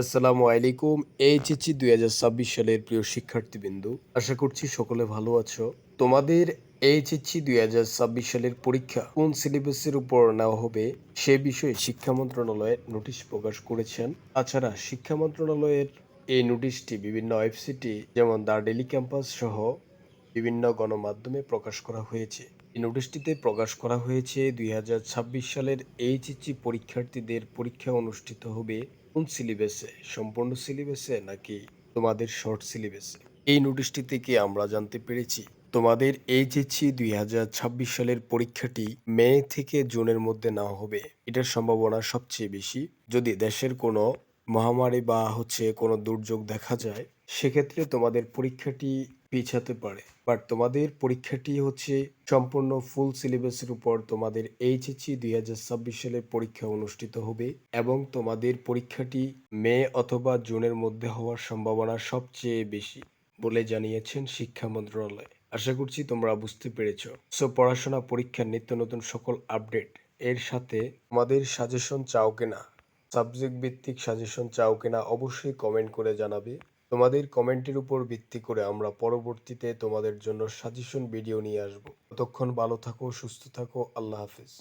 আসসালামু আলাইকুম এইচএসসি দুই হাজার ছাব্বিশ সালের প্রিয় শিক্ষার্থীবৃন্দু, আশা করছি সকলে ভালো আছো। তোমাদের এইচএসসি দুই হাজার ছাব্বিশ সালের পরীক্ষা কোন সিলেবাসের উপর নেওয়া হবে সে বিষয়ে শিক্ষা মন্ত্রণালয়ের নোটিশ প্রকাশ করেছেন। তাছাড়া শিক্ষা মন্ত্রণালয়ের এই নোটিশটি বিভিন্ন ওয়েবসাইটে, যেমন দ্য ডেলি ক্যাম্পাস সহ বিভিন্ন গণমাধ্যমে প্রকাশ করা হয়েছে। এই নোটিশটিতে প্রকাশ করা হয়েছে, দুই হাজার ছাব্বিশ সালের এইচএসসি পরীক্ষার্থীদের পরীক্ষা অনুষ্ঠিত হবে কোন সিলেবাসে? সম্পূর্ণ সিলেবাসে নাকি তোমাদের শর্ট সিলেবাসে? এই নোটিশটি থেকে আমরা জানতে পেরেছি, তোমাদের এইচএসসি দুই হাজার ছাব্বিশ সালের পরীক্ষাটি মে থেকে জুনের মধ্যে নেওয়া হবে। এটার সম্ভাবনা সবচেয়ে বেশি। যদি দেশের কোনো মহামারী বা হচ্ছে কোনো দুর্যোগ দেখা যায়, সেক্ষেত্রে তোমাদের পরীক্ষাটি পিছাতে পারে। বাট তোমাদের পরীক্ষাটি হচ্ছে সম্পূর্ণ ফুল সিলেবাসের উপর তোমাদের এইচএসসি দুই হাজার ছাব্বিশ সালের পরীক্ষা অনুষ্ঠিত হবে এবং তোমাদের পরীক্ষাটি মে অথবা জুনের মধ্যে হওয়ার সম্ভাবনা সবচেয়ে বেশি বলে জানিয়েছেন শিক্ষা মন্ত্রণালয়। আশা করছি তোমরা বুঝতে পেরেছ। সো পড়াশোনা, পরীক্ষার নিত্য নতুন সকল আপডেট এর সাথে তোমাদের সাজেশন চাও কিনা? সাবজেক্ট ভিত্তিক সাজেশন চাও কিনা অবশ্যই কমেন্ট করে জানাবে। তোমাদের কমেন্টের উপর ভিত্তি করে আমরা পরবর্তীতে তোমাদের জন্য সাজেশন ভিডিও নিয়ে আসব। ততক্ষণ ভালো থাকো, সুস্থ থাকো, আল্লাহ হাফিজ।